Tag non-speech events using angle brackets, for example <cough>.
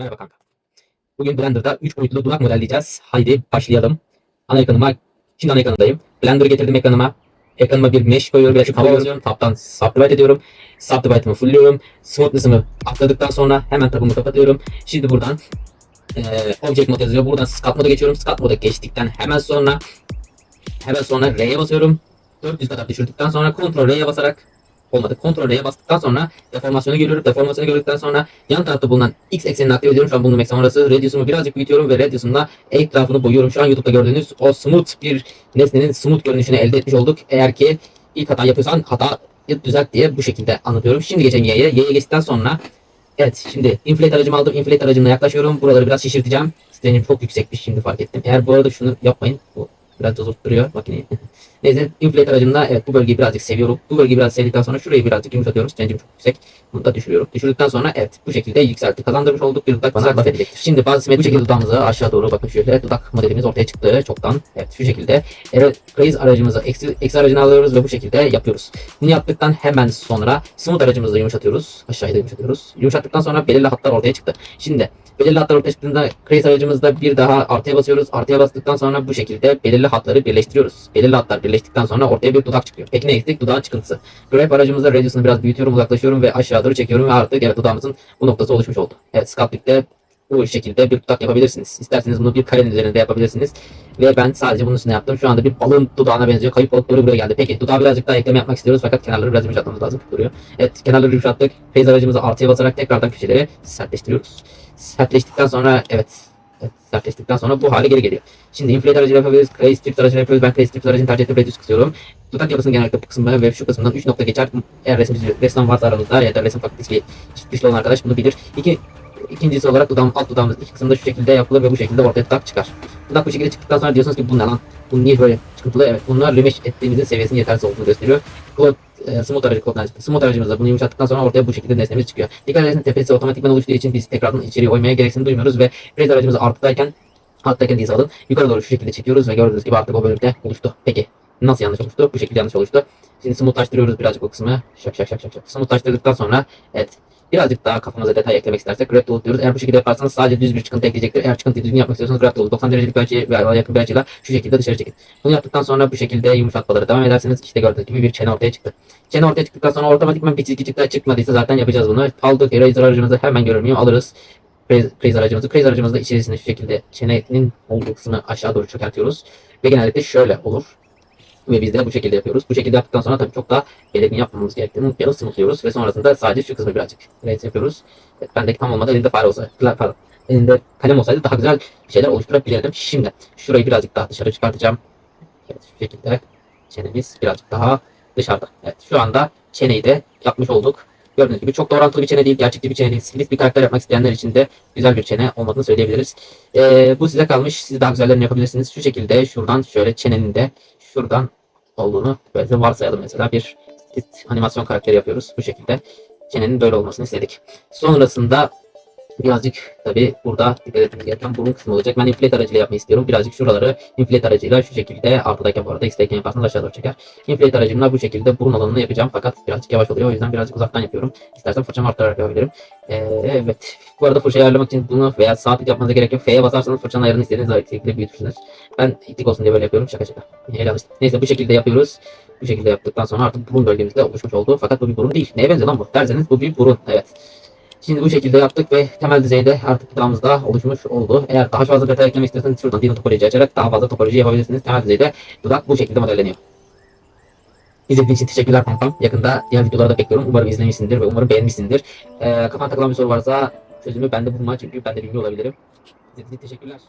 Merhaba kanka. Bugün Blender'da 3 boyutlu dudak modelleyeceğiz. Haydi başlayalım. Ana ekranıma, şimdi ana ekranındayım. Blender'ı getirdim ekranıma. Ekranıma bir mesh koyuyorum, bir açık hava alıyorum. Tab'dan subdivide ediyorum. Subdivide'ımı fullliyorum. Smoothness'ımı atladıktan sonra hemen tabımı kapatıyorum. Şimdi buradan eee Object Mode yazıyor. Buradan Sculpt moda geçiyorum. Sculpt moda geçtikten hemen sonra hemen sonra R'ye basıyorum. 400 kadar düşürdükten sonra Ctrl R'ye basarak olmadı. Ctrl R'ye bastıktan sonra deformasyonu görüyorum. Deformasyonu gördükten sonra yan tarafta bulunan X eksenini aktif ediyorum. Şu an bulunduğum eksen orası. Radius'umu birazcık büyütüyorum ve Radius'umla etrafını boyuyorum. Şu an YouTube'da gördüğünüz o smooth bir nesnenin smooth görünüşünü elde etmiş olduk. Eğer ki ilk hata yapıyorsan hata düzelt diye bu şekilde anlatıyorum. Şimdi geçelim Y'ye. Y'ye geçtikten sonra Evet şimdi inflate aracımı aldım. Inflate aracımla yaklaşıyorum. Buraları biraz şişirteceğim. Strenim çok yüksekmiş şimdi fark ettim. Eğer bu arada şunu yapmayın. Bu biraz da duruyor makineyi. <laughs> Neyse inflate aracımla evet bu bölgeyi birazcık seviyorum. Bu bölgeyi biraz sevdikten sonra şurayı birazcık yumuşatıyorum. Strencim çok yüksek. Bunu da düşürüyorum. Düşürdükten sonra evet bu şekilde yükseltti. Kazandırmış olduk. Bir dudak bana laf edecektir. Şimdi bazı simetri şekilde dudağımızı aşağı doğru bakın şöyle dudak modelimiz ortaya çıktı çoktan. Evet şu şekilde. Craze aracımızı eksi, eksi aracını alıyoruz ve bu şekilde yapıyoruz. Bunu yaptıktan hemen sonra smooth aracımızı yumuşatıyoruz. Aşağıya da yumuşatıyoruz. Yumuşattıktan sonra belirli hatlar ortaya çıktı. Şimdi belirli hatlar ortaya çıktığında Craze aracımızda bir daha artıya basıyoruz. Artıya bastıktan sonra bu şekilde belirli hatları birleştiriyoruz. Belirli hatlar birleştikten sonra ortaya bir dudak çıkıyor. Peki ne eksik? Dudağın çıkıntısı. Graph aracımızda radius'unu biraz büyütüyorum, uzaklaşıyorum ve aşağı doğru çekiyorum ve artık evet dudağımızın bu noktası oluşmuş oldu. Evet Sculpting'de bu şekilde bir dudak yapabilirsiniz. İsterseniz bunu bir karenin üzerinde yapabilirsiniz. Ve ben sadece bunun üstüne yaptım. Şu anda bir balın dudağına benziyor. Kayıp balık doğru buraya geldi. Peki dudağı birazcık daha ekleme yapmak istiyoruz fakat kenarları biraz yumuşatmamız lazım. Duruyor. Evet kenarları yumuşattık. Phase aracımızı artıya basarak tekrardan köşeleri sertleştiriyoruz. Sertleştikten sonra evet Evet, sertleştikten sonra bu hale geri geliyor. Şimdi inflate aracıyla yapabiliriz. Crazy Strips aracıyla yapıyoruz. Ben Crazy Strips aracını tercih ettim. Radius kısıyorum. Dudak yapısını genellikle bu kısımda ve şu kısımdan 3 nokta geçer. Eğer resim, ressam varsa aranızda ya da resim fakültesi dişli olan arkadaş bunu bilir. İki, ikincisi olarak dudağım, alt dudağımız iki kısımda şu şekilde yapılır ve bu şekilde ortaya dudak çıkar. Dudak bu şekilde çıktıktan sonra diyorsunuz ki bu ne lan? Bu niye böyle çıkıntılı? Evet bunlar remesh ettiğimizin seviyesinin yetersiz olduğunu gösteriyor. Cloud, e, smooth aracı çıktı. Smooth aracımızda bunu yumuşattıktan sonra ortaya bu şekilde nesnemiz çıkıyor. Dikkat edin tepesi otomatikman oluştuğu için biz tekrardan içeriye oymaya gereksinim duymuyoruz ve Razer aracımızı artıdayken alttayken dizi alın. Yukarı doğru şu şekilde çekiyoruz ve gördüğünüz gibi artık o bölümde oluştu. Peki nasıl yanlış oluştu? Bu şekilde yanlış oluştu. Şimdi smoothlaştırıyoruz birazcık o kısmı. Şak şak şak şak şak. Smoothlaştırdıktan sonra evet birazcık daha kafamıza detay eklemek istersek grab tool diyoruz. Eğer bu şekilde yaparsanız sadece düz bir çıkıntı ekleyecektir. Eğer çıkıntıyı düzgün yapmak istiyorsanız grab tool 90 derecelik bir açıyı veya yakın bir açıyla şu şekilde dışarı çekin. Bunu yaptıktan sonra bu şekilde yumuşatmalara devam ederseniz işte gördüğünüz gibi bir çene ortaya çıktı. Çene ortaya çıktıktan sonra otomatikman bir çizgi çıktı. Çıkmadıysa zaten yapacağız bunu. Aldık eraser aracımızı hemen görünmüyor alırız. Crazy aracımızı. Crazy aracımızda içerisinde şu şekilde çenenin olduğu kısmını aşağı doğru çökertiyoruz. Ve genellikle şöyle olur. Ve biz de bu şekilde yapıyoruz. Bu şekilde yaptıktan sonra tabii çok daha belirgin yapmamız gerektiğini unutmayalım. Smoothluyoruz ve sonrasında sadece şu kısmı birazcık raise yapıyoruz. Evet, bendeki tam olmadı. Elinde fare olsaydı, pardon, elinde kalem olsaydı daha güzel şeyler oluşturabilirdim. Şimdi şurayı birazcık daha dışarı çıkartacağım. Evet şu şekilde çenemiz birazcık daha dışarıda. Evet şu anda çeneyi de yapmış olduk. Gördüğünüz gibi çok da orantılı bir çene değil, gerçekçi bir çene değil. Split bir karakter yapmak isteyenler için de güzel bir çene olmadığını söyleyebiliriz. Ee, bu size kalmış. Siz daha güzellerini yapabilirsiniz. Şu şekilde şuradan şöyle çenenin de şuradan olduğunu böyle varsayalım mesela bir animasyon karakteri yapıyoruz. Bu şekilde çenenin böyle olmasını istedik. Sonrasında birazcık tabi burada dikkat etmemiz gereken burun kısmı olacak. Ben inflate aracıyla yapmayı istiyorum. Birazcık şuraları inflate aracıyla şu şekilde artıdayken bu arada x'teyken yaparsanız aşağı doğru çeker. Inflate aracımla bu şekilde burun alanını yapacağım fakat birazcık yavaş oluyor. O yüzden birazcık uzaktan yapıyorum. İstersen fırçamı arttırarak yapabilirim. Ee, evet. Bu arada fırçayı ayarlamak için bunu veya saatlik yapmanıza gerek yok. F'ye basarsanız fırçanın ayarını istediğiniz şekilde büyütürsünüz. Ben itlik olsun diye böyle yapıyorum. Şaka şaka. Neyse bu şekilde yapıyoruz. Bu şekilde yaptıktan sonra artık burun bölgemizde oluşmuş oldu. Fakat bu bir burun değil. Neye benziyor lan bu? Derseniz bu bir burun. Evet. Şimdi bu şekilde yaptık ve temel düzeyde artık dudağımızda oluşmuş oldu. Eğer daha fazla detay eklemek istiyorsanız şuradan dino topoloji açarak daha fazla topoloji yapabilirsiniz. Temel düzeyde dudak bu şekilde modelleniyor. İzlediğiniz için teşekkürler kankam. Yakında diğer videoları da bekliyorum. Umarım izlemişsindir ve umarım beğenmişsindir. Ee, kafana takılan bir soru varsa çözümü bende bulma çünkü ben de bilmiyor olabilirim. İzlediğiniz için teşekkürler.